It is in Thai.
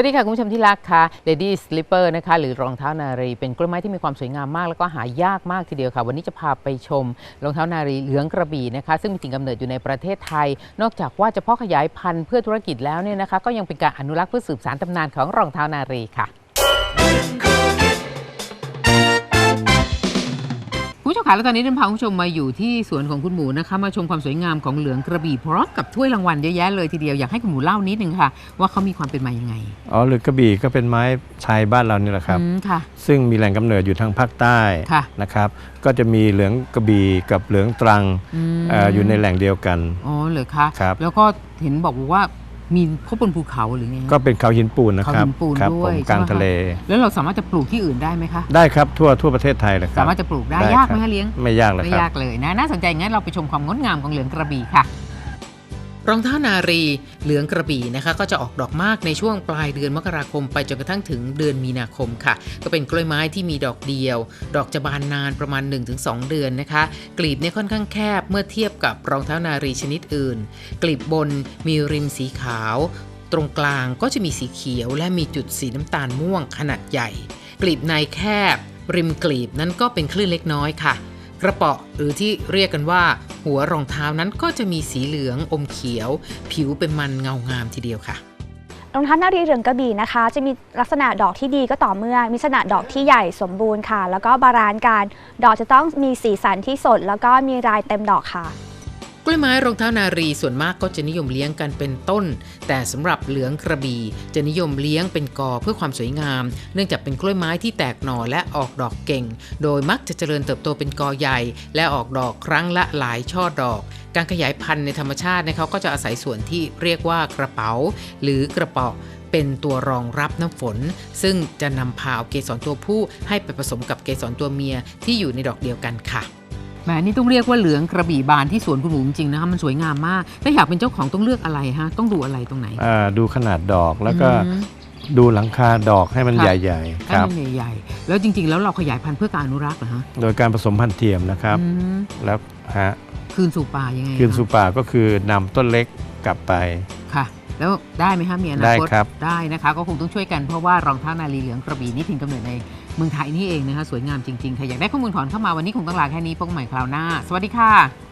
วัสดีค่ะ คุณผู้ชมที่รักค่ะ Lady Slipper นะคะ หรือรองเท้านารี เป็นกล้วยไม้ที่มีความสวยงามมาก แล้วก็หายากมากทีเดียวค่ะ วันนี้จะพาไปชมรองเท้านารีเหลืองกระบี่นะคะ ซึ่งมีถิ่นกำเนิดอยู่ในประเทศไทย นอกจากว่าจะเพาะขยายพันธุ์เพื่อธุรกิจแล้วเนี่ยนะคะ ก็ยังเป็นการอนุรักษ์เพื่อสืบสานตำนานของรองเท้านารีค่ะ คุณผู้ชมคะแล้วตอนนี้เดินพาคุณผู้ชมมาอยู่ที่สวนของคุณหมูนะคะ มาชมความสวยงามของเหลืองกระบี่พร้อมกับถ้วยรางวัลเยอะแยะเลยทีเดียวอยากให้คุณหมูเล่านิดนึงค่ะ ว่าเขามีความเป็นมายังไงอ๋อหรือกระบี่ก็เป็นไม้ชายบ้านเรานี่แหละครับ อืมค่ะ ซึ่งมีแหล่งกำเนิดอยู่ทางภาคใต้ค่ะ นะครับ ก็จะมีเหลืองกระบี่กับเหลืองตรังมเอออยู่ในแหล่งเดียวกัน อ๋อเหรอคะครับ แล้วก็เห็นบอกว่า มีพบบนภูเขาหรือไงฮะ ก็เป็นเขาหินปูนนะครับเขาหินปูนครับด้ผวยมใช่ไหม กลางคะทะเล แล้วเราสามารถจะปลูกที่อื่นได้ไหมคะ ได้ครับทั่วทั่วประเทศไทยเลยครับสามารถจะปลูกได้ได้ยากไหมครัคะบเลี้ยง ไม่ยากเลยไม่ครับ ยากเลยนะ น่าสนใจงั้นเราไปชมความงดงามของเหลืองกระบี่ค่ะ รองเท้านารีเหลืองกระบี่นะคะ ก็จะออกดอกมากในช่วงปลายเดือนมกราคม ไปจนกระทั่งถึงเดือนมีนาคมค่ะ ก็เป็นกล้วยไม้ที่มีดอกเดียว ดอกจะบานนานประมาณ 1-2 เดือนนะคะ กลีบเนี่ยค่อนข้างแคบเมื่อเทียบกับรองเท้านารีชนิดอื่น กลีบบนมีริมสีขาว ตรงกลางก็จะมีสีเขียว และมีจุดสีน้ำตาลม่วงขนาดใหญ่ กลีบในแคบ ริมกลีบนั้นก็เป็นคลื่นเล็กน้อยค่ะ กระเปาะหรือที่เรียกกันว่า หัวรองเท้านั้นก็จะมีสีเหลืองอมเขียว ผิวเป็นมันเงางามทีเดียวค่ะรองเท้านารีเหลืองกระบี่นะคะ จะมีลักษณะดอกที่ดีก็ต่อเมื่อ มีลักษณะดอกที่ใหญ่สมบูรณ์ค่ะ แล้วก็บาลานซ์การดอกจะต้องมีสีสันที่สด แล้วก็มีลายเต็มดอกค่ะ ล้วยไม้รองเท้านารีส่วนมากก็จะนิยมเลี้ยงกันเป็นต้น แต่สำหรับเหลืองกระบี่จะนิยมเลี้ยงเป็นกอเพื่อความสวยงาม เนื่องจากเป็นกล้วยไม้ที่แตกหน่อและออกดอกเก่ง โดยมักจะเจริญเติบโตเป็นกอใหญ่ และออกดอกครั้งละหลายช่อดอก การขยายพันธุ์ในธรรมชาติเนี่ยเขาก็จะอาศัยส่วนที่เรียกว่ากระเป๋า หรือกระเป๋าเป็นตัวรองรับน้ำฝน ซึ่งจะนำพาเอาเกสรตัวผู้ให้ไปผสมกับเกสรตัวเมียที่อยู่ในดอกเดียวกันค่ะ แหมนี่ต้องเรียกว่าเหลืองกระบี่บานที่สวนคุณหมูจริงๆนะคะมันสวยงามมาก ถ้าอยากเป็นเจ้าของต้องเลือกอะไรฮะ ต้องดูอะไรตรงไหน อ่าดูขนาดดอกแล้วก็อืม ดูหลังคาดอกให้มันค่ะ ใหญ่ๆให้ครับ มันใหญ่ๆแล้วจริง ๆ แล้วเราขยายพันธุ์เพื่อการอนุรักษ์เหรอฮะโดยการผสมพันธุ์เทียมนะครับ อืมแล้วฮะคืนสู่ป่ายังไงคืนคะสู่ป่าก็คือนำต้นเล็กกลับไป ค่ะ แล้วได้ไหมฮะมีอนาได้คตครับ ได้นะคะ ก็คงต้องช่วยกันเพราะว่ารองเท้านาลีเหลืองกระบี่นี่ถิ่นกำเนิดในเมืองไทยนี่เองนะคะสวยงามจริงๆค่ะอยากได้ข้อมูลถอนเข้ามาวันนี้คงต้องลาแค่นี้พบกันใหม่คราวหน้า สวัสดีค่ะ